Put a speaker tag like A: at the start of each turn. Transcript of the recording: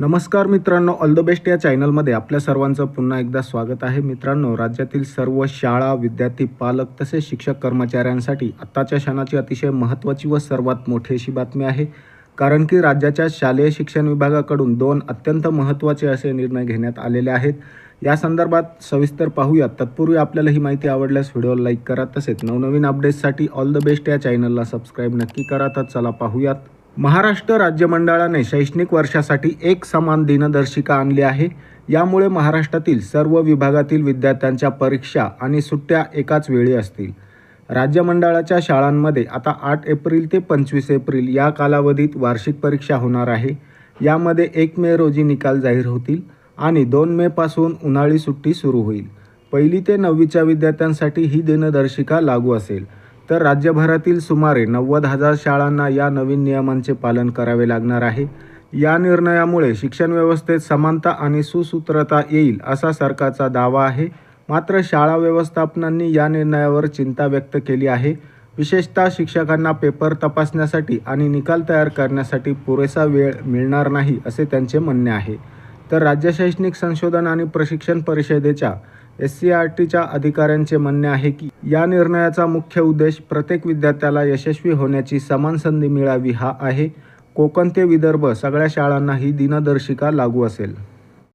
A: नमस्कार मित्रांनो all the best या चॅनलमध्ये आपल्या सर्वांचं पुन्हा एकदा स्वागत आहे. मित्रांनो राज्यातील सर्व शाळा विद्यार्थी पालक तसेच शिक्षक कर्मचाऱ्यांसाठी आत्ताच्या क्षणाची अतिशय महत्त्वाची व सर्वात मोठी अशी बातमी आहे. कारण की राज्याच्या शालेय शिक्षण विभागाकडून दोन अत्यंत महत्त्वाचे असे निर्णय घेण्यात आलेले आहेत. या संदर्भात सविस्तर पाहूयात तत्पूर्वी आपल्याला ही माहिती आवडल्यास व्हिडिओला लाईक करा तसेच नवनवीन अपडेट्ससाठी ऑल द बेस्ट या चॅनलला सबस्क्राईब नक्की करा. तर चला पाहूयात. महाराष्ट्र राज्य मंडळाने शैक्षणिक वर्षासाठी एक समान दिनदर्शिका आणली आहे. यामुळे महाराष्ट्रातील सर्व विभागातील विद्यार्थ्यांच्या परीक्षा आणि सुट्ट्या एकाच वेळी असतील. राज्य मंडळाच्या शाळांमध्ये आता आठ एप्रिल ते पंचवीस एप्रिल या कालावधीत वार्षिक परीक्षा होणार आहे. यामध्ये एक मे रोजी निकाल जाहीर होतील आणि दोन मेपासून उन्हाळी सुट्टी सुरू होईल. पहिली ते नववीच्या विद्यार्थ्यांसाठी ही दिनदर्शिका लागू असेल. तर राज्यभरातील सुमारे नव्वद हजार शाळांना या नवीन नियमांचे पालन करावे लागणार आहे. या निर्णयामुळे शिक्षण व्यवस्थेत समानता आणि सुसूत्रता येईल असा सरकारचा दावा आहे. मात्र शाळा व्यवस्थापनांनी या निर्णयावर चिंता व्यक्त केली आहे. विशेषतः शिक्षकांना पेपर तपासण्यासाठी आणि निकाल तयार करण्यासाठी पुरेसा वेळ मिळणार नाही असे त्यांचे म्हणणे आहे. तर राज्य शैक्षणिक संशोधन आणि प्रशिक्षण परिषदेच्या एस सी आर टीच्या अधिकाऱ्यांचे म्हणणे आहे की या निर्णयाचा मुख्य उद्देश प्रत्येक विद्यार्थ्याला यशस्वी होण्याची समान संधी मिळावी हा आहे. कोकण ते विदर्भ सगळ्या शाळांना ही दिनदर्शिका लागू असेल.